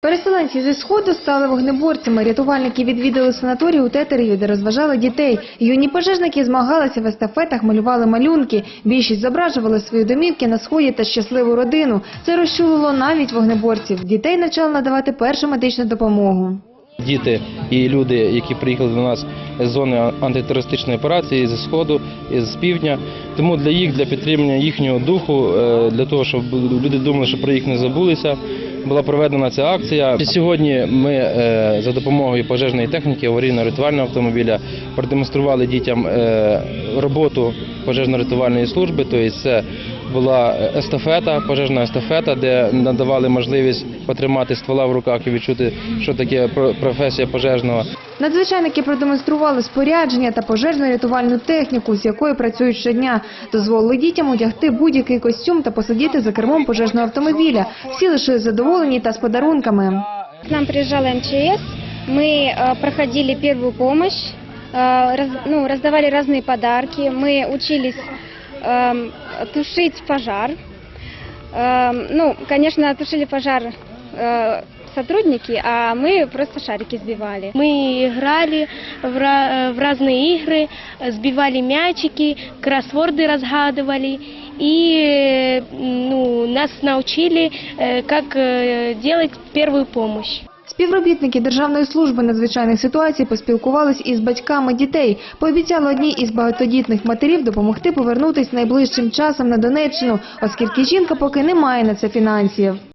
Переселенці зі сходу стали вогнеборцями. Рятувальники відвідали санаторій у Тетереві, де розважали дітей. Юні пожежники змагалися в естафетах, малювали малюнки. Більшість зображували свої домівки на сході та щасливу родину. Це розчулило навіть вогнеборців. Дітей почали надавати першу медичну допомогу. Діти і люди, які приїхали до нас з зони антитерористичної операції зі сходу, з півдня. Тому для їх, для підтримання їхнього духу, е, для того, щоб люди думали, що про їх не забулися, була проведена ця акція. Сьогодні ми е, за допомогою пожежної техніки, аварійно-рятувального автомобіля продемонстрували дітям е, роботу пожежно-рятувальної служби. Тобто це була естафета, пожежна естафета, де надавали можливість потримати ствола в руках і відчути, що таке про- професія пожежного. Надзвичайники продемонстрували спорядження та пожежно-рятувальну техніку, з якою працюють щодня. Дозволили дітям одягти будь-який костюм та посидіти за кермом пожежного автомобіля. Всі лишились задоволені та з подарунками. К нам приезжал МЧС, мы э, проходили первую помощь, э, раз- ну, раздавали разные подарки, мы учились эм, тушить пожар. Эм, ну, конечно, тушили пожар э, сотрудники, а мы просто шарики сбивали. Мы играли в, ра- в разные игры, э, сбивали мячики, кроссворды разгадывали. И э, ну, нас научили, э, как э, делать первую помощь. Співробітники Державної служби надзвичайних ситуацій поспілкувались із батьками дітей. Пообіцяли одній із багатодітних матерів допомогти повернутись найближчим часом на Донеччину, оскільки жінка поки не має на це фінансів.